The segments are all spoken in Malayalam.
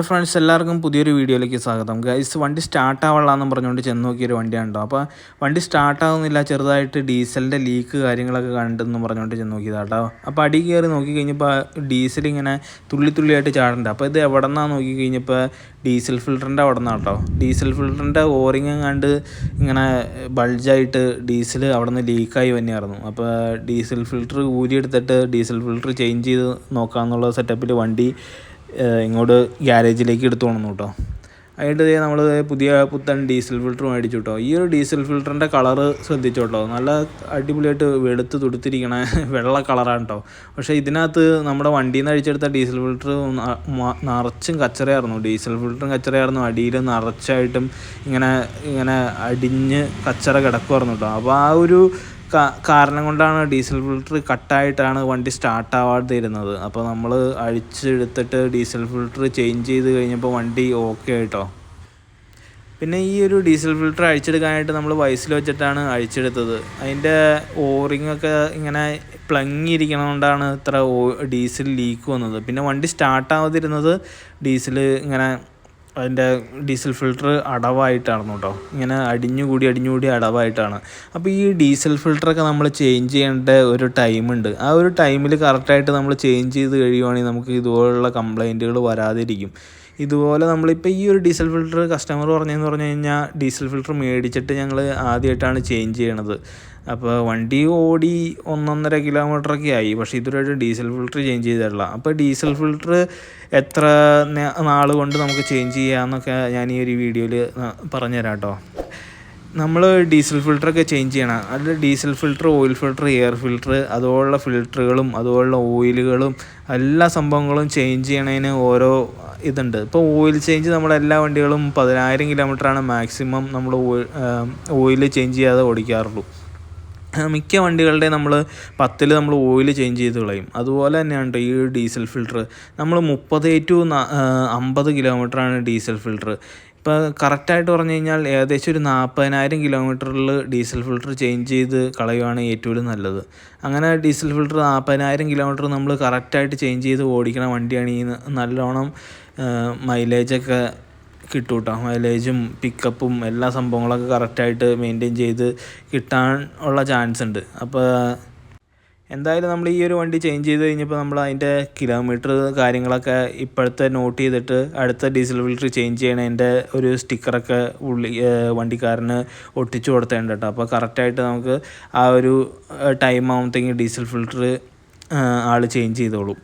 ഹലോ ഫ്രണ്ട്സ് എല്ലാവർക്കും പുതിയൊരു വീഡിയോയിലേക്ക് സ്വാഗതം. ഗൈസ് വണ്ടി സ്റ്റാർട്ട് ആവുള്ളതെന്ന് പറഞ്ഞുകൊണ്ട് ചെന്ന് നോക്കിയൊരു വണ്ടിയാണോ അപ്പോൾ വണ്ടി സ്റ്റാർട്ട് ആവുന്നില്ല ചെറുതായിട്ട് ഡീസലിന്റെ ലീക്ക് കാര്യങ്ങളൊക്കെ കണ്ടെന്ന് പറഞ്ഞുകൊണ്ട് ചെന്ന് നോക്കിയതാട്ടോ. അപ്പോൾ അടി കയറി നോക്കി കഴിഞ്ഞപ്പോൾ ഡീസൽ ഇങ്ങനെ തുള്ളി തുള്ളിയായിട്ട് ചാടുന്നുണ്ട് അപ്പോൾ ഇത് എവിടെ നിന്നാണ് നോക്കി കഴിഞ്ഞപ്പോൾ ഡീസൽ ഫിൽറ്ററിന്റെ അവിടെ നിന്നാണ് കേട്ടോ ഡീസൽ ഫിൽറ്ററിന്റെ ഓറിങ് കണ്ട് ഇങ്ങനെ ബൾജായിട്ട് ഡീസൽ അവിടെ നിന്ന് ലീക്കായി തന്നെയായിരുന്നു അപ്പോൾ ഡീസൽ ഫിൽറ്റർ ഊരിയെടുത്തിട്ട് ഡീസൽ ഫിൽറ്റർ ചേഞ്ച് ചെയ്ത് നോക്കാമെന്നുള്ള സെറ്റപ്പിൽ വണ്ടി ഇങ്ങോട്ട് ഗ്യാരേജിലേക്ക് എടുത്തു കൊണ്ടു കേട്ടോ. അതിന്റെ നമ്മൾ പുതിയ പുത്തൻ ഡീസൽ ഫിൽറ്റർ മേടിച്ചു കേട്ടോ. ഈ ഒരു ഡീസൽ ഫിൽറ്ററിന്റെ കളറ് ശ്രദ്ധിച്ചോട്ടോ നല്ല അടിപൊളിയായിട്ട് വെളുത്ത് തുടുത്തിരിക്കണ വെള്ള കളറാണ് കേട്ടോ. പക്ഷേ ഇതിനകത്ത് നമ്മുടെ വണ്ടിയിൽ നിന്ന് അഴിച്ചെടുത്ത ഡീസൽ ഫിൽറ്റർ നിറച്ചും കച്ചറയായിരുന്നു. ഡീസൽ ഫിൽറ്ററും കച്ചറയായിരുന്നു. അടിയിൽ നിറച്ചായിട്ടും ഇങ്ങനെ ഇങ്ങനെ അടിഞ്ഞ് കച്ചറ കിടക്കുമായിരുന്നു കേട്ടോ. അപ്പോൾ ആ ഒരു കാരണം കൊണ്ടാണ് ഡീസൽ ഫിൽറ്റർ കട്ടായിട്ടാണ് വണ്ടി സ്റ്റാർട്ട് ആവാതെ ഇരുന്നത് അപ്പോൾ നമ്മൾ അഴിച്ചെടുത്തിട്ട് ഡീസൽ ഫിൽറ്റർ ചേഞ്ച് ചെയ്ത് കഴിഞ്ഞപ്പോൾ വണ്ടി ഓക്കെ ആയിട്ടോ. പിന്നെ ഈ ഒരു ഡീസൽ ഫിൽറ്റർ അഴിച്ചെടുക്കാനായിട്ട് നമ്മൾ വയസ്സിൽ വെച്ചിട്ടാണ് അഴിച്ചെടുത്തത്. അതിന്റെ ഓറിങ് ഒക്കെ ഇങ്ങനെ പ്ലങ്ങിയിരിക്കണതുകൊണ്ടാണ് ഇത്ര ഡീസൽ ലീക്ക് വന്നത്. പിന്നെ വണ്ടി സ്റ്റാർട്ട് ആവാതിരുന്നത് ഡീസൽ ഇങ്ങനെ അതിന്റെ ഡീസൽ ഫിൽറ്റർ അടവായിട്ടാണ് കേട്ടോ. ഇങ്ങനെ അടിഞ്ഞുകൂടി അടിഞ്ഞുകൂടി അടവായിട്ടാണ്. അപ്പോൾ ഈ ഡീസൽ ഫിൽറ്ററൊക്കെ നമ്മൾ ചേഞ്ച് ചെയ്യേണ്ട ഒരു ടൈമുണ്ട്. ആ ഒരു ടൈമിൽ കറക്റ്റായിട്ട് നമ്മൾ ചേഞ്ച് ചെയ്ത് കഴിയുവാണെങ്കിൽ നമുക്ക് ഇതുപോലുള്ള കംപ്ലൈന്റുകൾ വരാതിരിക്കും. ഇതുപോലെ നമ്മളിപ്പോൾ ഈ ഒരു ഡീസൽ ഫിൽറ്റർ കസ്റ്റമർ പറഞ്ഞതെന്ന് പറഞ്ഞു കഴിഞ്ഞാൽ ഡീസൽ ഫിൽറ്റർ മേടിച്ചിട്ട് ഞങ്ങൾ ആദ്യമായിട്ടാണ് ചേഞ്ച് ചെയ്യണത്. അപ്പോൾ വണ്ടി ഓടി ഒന്നൊന്നര കിലോമീറ്ററൊക്കെ ആയി പക്ഷേ ഇതുവരെയായിട്ട് ഡീസൽ ഫിൽറ്റർ ചേഞ്ച് ചെയ്തിട്ടില്ല. അപ്പോൾ ഡീസൽ ഫിൽറ്റർ എത്ര നാൾ കൊണ്ട് നമുക്ക് ചേഞ്ച് ചെയ്യാമെന്നൊക്കെ ഞാൻ ഈ ഒരു വീഡിയോയിൽ പറഞ്ഞുതരാം കേട്ടോ. നമ്മൾ ഡീസൽ ഫിൽറ്ററൊക്കെ ചേഞ്ച് ചെയ്യണം. അതിൽ diesel filter oil filter air filter അതുപോലുള്ള ഫിൽറ്ററുകളും അതുപോലുള്ള ഓയിലുകളും എല്ലാ സംഭവങ്ങളും ചേഞ്ച് ചെയ്യണതിന് ഓരോ ഇതുണ്ട്. ഇപ്പോൾ ഓയിൽ ചേഞ്ച് നമ്മുടെ എല്ലാ വണ്ടികളും പതിനായിരം കിലോമീറ്ററാണ് മാക്സിമം നമ്മൾ ഓയിൽ ചേഞ്ച് ചെയ്യാതെ ഓടിക്കാറുള്ളൂ. മിക്ക വണ്ടികളുടെ നമ്മൾ പത്തിൽ നമ്മൾ ഓയിൽ ചേഞ്ച് ചെയ്ത് കളയും. അതുപോലെ തന്നെയാണ് ഈ ഡീസൽ ഫിൽറ്റർ നമ്മൾ മുപ്പത് ടു അമ്പത് കിലോമീറ്ററാണ് ഡീസൽ ഫിൽറ്റർ ഇപ്പോൾ കറക്റ്റായിട്ട് പറഞ്ഞു കഴിഞ്ഞാൽ ഏകദേശം ഒരു നാൽപ്പതിനായിരം കിലോമീറ്ററിൽ ഡീസൽ ഫിൽറ്റർ ചേഞ്ച് ചെയ്ത് കളയുവാണ് ഏറ്റവും നല്ലത്. അങ്ങനെ ഡീസൽ ഫിൽറ്റർ നാൽപ്പതിനായിരം കിലോമീറ്റർ നമ്മൾ കറക്റ്റായിട്ട് ചേഞ്ച് ചെയ്ത് ഓടിക്കണ വണ്ടിയാണ് ഈ നല്ലോണം മൈലേജൊക്കെ കിട്ടും കേട്ടോ മൈലേജും പിക്കപ്പും എല്ലാ സംഭവങ്ങളൊക്കെ കറക്റ്റായിട്ട് മെയിന്റെയിൻ ചെയ്ത് കിട്ടാൻ ഉള്ള ചാൻസ് ഉണ്ട്. അപ്പോൾ എന്തായാലും നമ്മൾ ഈ ഒരു വണ്ടി ചേഞ്ച് ചെയ്ത് കഴിഞ്ഞപ്പോൾ നമ്മൾ അതിന്റെ കിലോമീറ്റർ കാര്യങ്ങളൊക്കെ ഇപ്പോഴത്തെ നോട്ട് ചെയ്തിട്ട് അടുത്ത ഡീസൽ ഫിൽറ്റർ ചേഞ്ച് ചെയ്യണതിന്റെ ഒരു സ്റ്റിക്കറൊക്കെ ഉള്ളി വണ്ടിക്കാരന് ഒട്ടിച്ചു കൊടുത്തേണ്ട കേട്ടോ. അപ്പോൾ കറക്റ്റായിട്ട് നമുക്ക് ആ ഒരു ടൈം ആകുമ്പോഴത്തേക്കും ഡീസൽ ഫിൽറ്റർ ആൾ ചേഞ്ച് ചെയ്തോളും.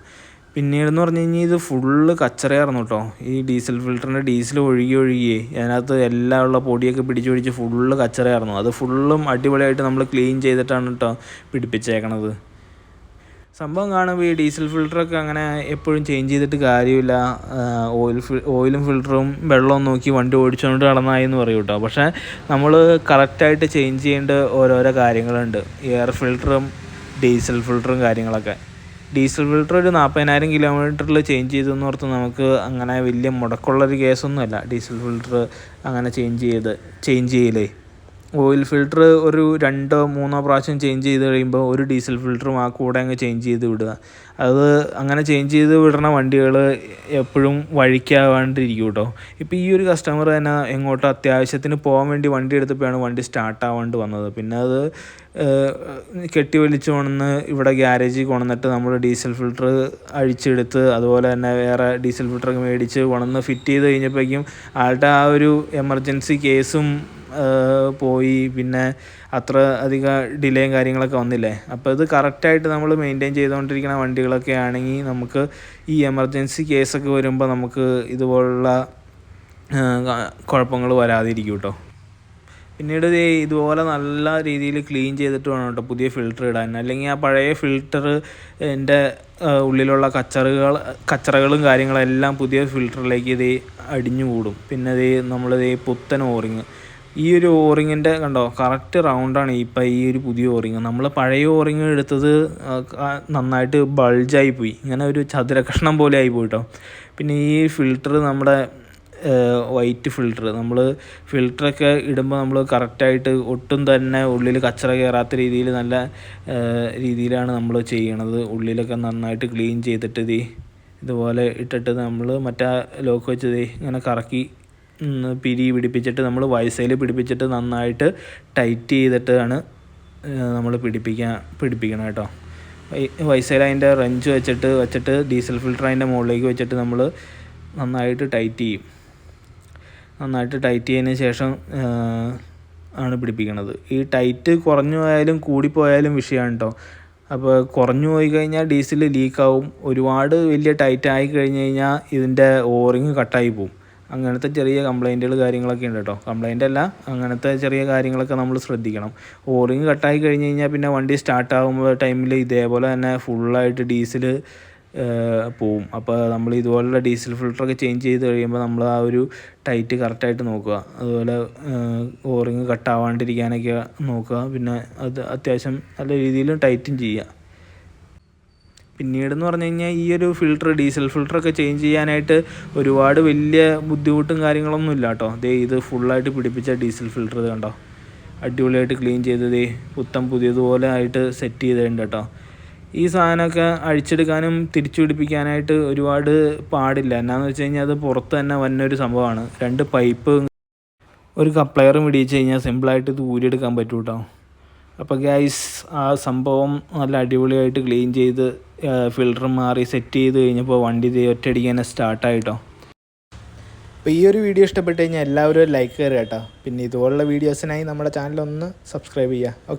പിന്നീടെന്ന് പറഞ്ഞു കഴിഞ്ഞാൽ ഇത് ഫുള്ള് കച്ചറയായിരുന്നു കേട്ടോ ഈ ഡീസൽ ഫിൽറ്ററിന്റെ ഡീസൽ ഒഴുകി ഒഴുകിയേ അതിനകത്ത് എല്ലാം ഉള്ള പൊടിയൊക്കെ പിടിച്ച് പിടിച്ച് ഫുള്ള് കച്ചറയായിരുന്നു. അത് ഫുള്ളും അടിപൊളിയായിട്ട് നമ്മൾ ക്ലീൻ ചെയ്തിട്ടാണ് കേട്ടോ പിടിപ്പിച്ചേക്കണത്. സംഭവം കാണുമ്പോൾ ഈ ഡീസൽ ഫിൽറ്ററൊക്കെ അങ്ങനെ എപ്പോഴും ചേഞ്ച് ചെയ്തിട്ട് കാര്യമില്ല. ഓയിൽ ഫിൽ ഓയിലും ഫിൽറ്ററും വെള്ളവും നോക്കി വണ്ടി ഓടിച്ചുകൊണ്ട് നടന്നായി എന്ന് പറയും കേട്ടോ പക്ഷേ നമ്മൾ കറക്റ്റായിട്ട് ചേഞ്ച് ചെയ്യേണ്ട ഓരോരോ കാര്യങ്ങളുണ്ട്. എയർ ഫിൽറ്ററും ഡീസൽ ഫിൽറ്ററും കാര്യങ്ങളൊക്കെ. ഡീസൽ ഫിൽറ്റർ ഒരു നാൽപ്പതിനായിരം കിലോമീറ്ററിൽ ചേഞ്ച് ചെയ്തെന്ന് ഓർത്ത് നമുക്ക് അങ്ങനെ വലിയ മുടക്കമുള്ളൊരു കേസൊന്നുമല്ല ഡീസൽ ഫിൽറ്റർ അങ്ങനെ ചേഞ്ച് ചെയ്ത് ചേഞ്ച് ചെയ്യലേ. ഓയിൽ ഫിൽട്ടർ ഒരു രണ്ടോ മൂന്നോ പ്രാവശ്യം ചേഞ്ച് ചെയ്ത് കഴിയുമ്പോൾ ഒരു ഡീസൽ ഫിൽറ്ററും ആ കൂടെ അങ്ങ് ചേഞ്ച് ചെയ്ത് വിടുക. അത് അങ്ങനെ ചേഞ്ച് ചെയ്ത് വിടുന്ന വണ്ടികൾ എപ്പോഴും വഴിക്കാവാണ്ടിരിക്കും കേട്ടോ ഇപ്പോൾ ഈ ഒരു കസ്റ്റമർ തന്നെ എങ്ങോട്ടോ അത്യാവശ്യത്തിന് പോകാൻ വേണ്ടി വണ്ടി എടുത്തപ്പോഴാണ് വണ്ടി സ്റ്റാർട്ട് ആവാണ്ട് വന്നത്. പിന്നെ അത് കെട്ടി വലിച്ചു കൊണ്ടുവന്ന് ഇവിടെ ഗ്യാരേജിൽ കൊണ്ടുവന്നിട്ട് നമ്മൾ ഡീസൽ ഫിൽറ്റർ അഴിച്ചെടുത്ത് അതുപോലെ തന്നെ വേറെ ഡീസൽ ഫിൽറ്ററൊക്കെ മേടിച്ച് കൊണ്ടുവന്ന് ഫിറ്റ് ചെയ്ത് കഴിഞ്ഞപ്പോഴേക്കും ആളുടെ ആ ഒരു എമർജൻസി കേസും പോയി. പിന്നെ അത്ര അധികം ഡിലേയും കാര്യങ്ങളൊക്കെ വന്നില്ലേ? അപ്പോൾ ഇത് കറക്റ്റായിട്ട് നമ്മൾ മെയിന്റെയിൻ ചെയ്തുകൊണ്ടിരിക്കുന്ന വണ്ടികളൊക്കെ ആണെങ്കിൽ നമുക്ക് ഈ എമർജൻസി കേസൊക്കെ വരുമ്പോൾ നമുക്ക് ഇതുപോലുള്ള കുഴപ്പങ്ങൾ വരാതിരിക്കും കേട്ടോ പിന്നീട് ഇതുപോലെ നല്ല രീതിയിൽ ക്ലീൻ ചെയ്തിട്ട് വേണം കേട്ടോ പുതിയ ഫിൽറ്റർ ഇടാൻ. അല്ലെങ്കിൽ ആ പഴയ ഫിൽറ്റർ എന്റെ ഉള്ളിലുള്ള കച്ചറുകൾ കച്ചറകളും കാര്യങ്ങളെല്ലാം പുതിയ ഫിൽറ്ററിലേക്ക് ഇത് അടിഞ്ഞു കൂടും പിന്നെ ഇത് നമ്മളിത് പുത്തൻ ഓറിങ് ഈ ഒരു ഓറിങ്ങിന്റെ കണ്ടോ കറക്റ്റ് റൗണ്ടാണ് ഇപ്പം ഈ ഒരു പുതിയ ഓറിങ്. നമ്മൾ പഴയ ഓറിങ് എടുത്തത് നന്നായിട്ട് ബൾജായി പോയി. ഇങ്ങനെ ഒരു ചതുരകഷ്ണം പോലെ ആയി പോയിട്ടോ. പിന്നെ ഈ ഫിൽറ്റർ നമ്മുടെ വൈറ്റ് ഫിൽറ്റർ നമ്മൾ ഫിൽറ്ററൊക്കെ ഇടുമ്പോൾ നമ്മൾ കറക്റ്റായിട്ട് ഒട്ടും തന്നെ ഉള്ളിൽ കച്ചറ കയറാത്ത രീതിയിൽ നല്ല രീതിയിലാണ് നമ്മൾ ചെയ്യണത്. ഉള്ളിലൊക്കെ നന്നായിട്ട് ക്ലീൻ ചെയ്തിട്ട് ഇത് ഇതുപോലെ ഇട്ടിട്ട് നമ്മൾ മറ്റേ ലോക്ക് വെച്ചത് ഇങ്ങനെ കറക്കി പിരി പിടിപ്പിച്ചിട്ട് നമ്മൾ വയസ്സയിൽ പിടിപ്പിച്ചിട്ട് നന്നായിട്ട് ടൈറ്റ് ചെയ്തിട്ടാണ് നമ്മൾ പിടിപ്പിക്കാൻ പിടിപ്പിക്കണം കേട്ടോ. വയസ്സയിൽ അതിന്റെ റഞ്ച് വെച്ചിട്ട് വെച്ചിട്ട് ഡീസൽ ഫിൽറ്റർ അതിന്റെ മുകളിലേക്ക് വെച്ചിട്ട് നമ്മൾ നന്നായിട്ട് ടൈറ്റ് ചെയ്യും. നന്നായിട്ട് ടൈറ്റ് ചെയ്തതിന് ശേഷം ആണ് പിടിപ്പിക്കണത്. ഈ ടൈറ്റ് കുറഞ്ഞു പോയാലും കൂടിപ്പോയാലും വിഷയമാണ് കേട്ടോ. അപ്പോൾ കുറഞ്ഞു പോയി കഴിഞ്ഞാൽ ഡീസൽ ലീക്കാവും. ഒരുപാട് വലിയ ടൈറ്റ് ആയി കഴിഞ്ഞ് കഴിഞ്ഞാൽ ഇതിന്റെ ഓറിങ് കട്ടായി പോവും. അങ്ങനത്തെ ചെറിയ കംപ്ലൈന്റുകൾ കാര്യങ്ങളൊക്കെ ഉണ്ട് കേട്ടോ. കംപ്ലൈന്റ് അല്ല അങ്ങനത്തെ ചെറിയ കാര്യങ്ങളൊക്കെ നമ്മൾ ശ്രദ്ധിക്കണം. ഓറിങ് കട്ടായി കഴിഞ്ഞ് കഴിഞ്ഞാൽ പിന്നെ വണ്ടി സ്റ്റാർട്ട് ആകുമ്പോൾ ടൈമിൽ ഇതേപോലെ തന്നെ ഫുള്ളായിട്ട് ഡീസൽ പോവും. അപ്പോൾ നമ്മൾ ഇതുപോലുള്ള ഡീസൽ ഫിൽറ്ററൊക്കെ ചേഞ്ച് ചെയ്ത് കഴിയുമ്പോൾ നമ്മൾ ആ ഒരു ടൈറ്റ് കറക്റ്റായിട്ട് നോക്കുക. അതുപോലെ ഓറിങ് കട്ടാവാണ്ടിരിക്കാനൊക്കെ നോക്കുക. പിന്നെ അത് അത്യാവശ്യം നല്ല രീതിയിൽ ടൈറ്റും ചെയ്യുക. പിന്നീടെന്ന് പറഞ്ഞു കഴിഞ്ഞാൽ ഈ ഒരു ഫിൽട്ടർ ഡീസൽ ഫിൽട്ടറൊക്കെ ചേഞ്ച് ചെയ്യാനായിട്ട് ഒരുപാട് വലിയ ബുദ്ധിമുട്ടും കാര്യങ്ങളൊന്നും ഇല്ല കേട്ടോ. ദേ ഇത് ഫുള്ളായിട്ട് പിടിപ്പിച്ച ഡീസൽ ഫിൽട്ടർ ഇത് കണ്ടോ? അടിപൊളിയായിട്ട് ക്ലീൻ ചെയ്ത് ദേ പുത്തം പുതിയതുപോലെ ആയിട്ട് സെറ്റ് ചെയ്തിട്ടുണ്ട് കേട്ടോ. ഈ സാധനമൊക്കെ അഴിച്ചെടുക്കാനും തിരിച്ചു പിടിപ്പിക്കാനായിട്ട് ഒരുപാട് പാടില്ല. എന്നാന്ന് വെച്ച് കഴിഞ്ഞാൽ അത് പുറത്ത് തന്നെ വന്നൊരു സംഭവമാണ്. രണ്ട് പൈപ്പ് ഒരു കപ്ലയറും ഇടിച്ച് കഴിഞ്ഞാൽ സിമ്പിളായിട്ട് ഇത് ഊരിയെടുക്കാൻ പറ്റൂ കേട്ടോ. അപ്പോൾ ഗ്യാസ് ആ സംഭവം നല്ല അടിപൊളിയായിട്ട് ക്ലീൻ ചെയ്ത് ഫിൽറ്റർ മാറി സെറ്റ് ചെയ്ത് കഴിഞ്ഞപ്പോൾ വണ്ടി ഒറ്റയടിക്ക് തന്നെ സ്റ്റാർട്ടായിട്ടോ അപ്പോൾ ഈ ഒരു വീഡിയോ ഇഷ്ടപ്പെട്ട് കഴിഞ്ഞാൽ എല്ലാവരും ലൈക്ക് കയറുക കേട്ടോ. പിന്നെ ഇതുപോലുള്ള വീഡിയോസിനായി നമ്മുടെ ചാനൽ ഒന്ന് സബ്സ്ക്രൈബ് ചെയ്യുക. ഓക്കെ